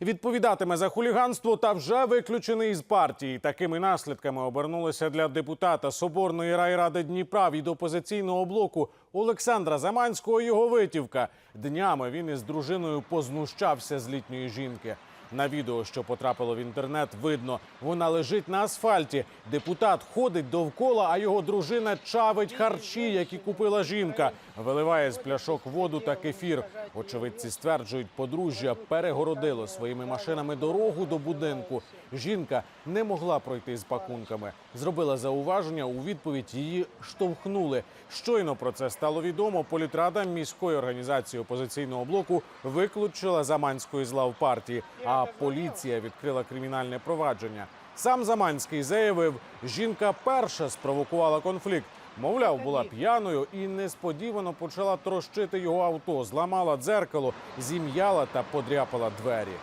відповідатиме за хуліганство та вже виключений з партії. Такими наслідками обернулося для депутата Соборної райради Дніпра від опозиційного блоку Олександра Заманського його витівка. Днями він із дружиною познущався з літньої жінки. На відео, що потрапило в інтернет, видно, вона лежить на асфальті. Депутат ходить довкола, а його дружина чавить харчі, які купила жінка. Виливає з пляшок воду та кефір. Очевидці стверджують, подружжя перегородило своїми машинами дорогу до будинку. Жінка не могла пройти з пакунками. Зробила зауваження. У відповідь її штовхнули. Щойно про це стало відомо. Політрада міської організації опозиційного блоку виключила Заманської з лав партії. А поліція відкрила кримінальне провадження. Сам Заманський заявив, жінка перша спровокувала конфлікт. Мовляв, була п'яною і несподівано почала трощити його авто, зламала дзеркало, зім'яла та подряпала двері.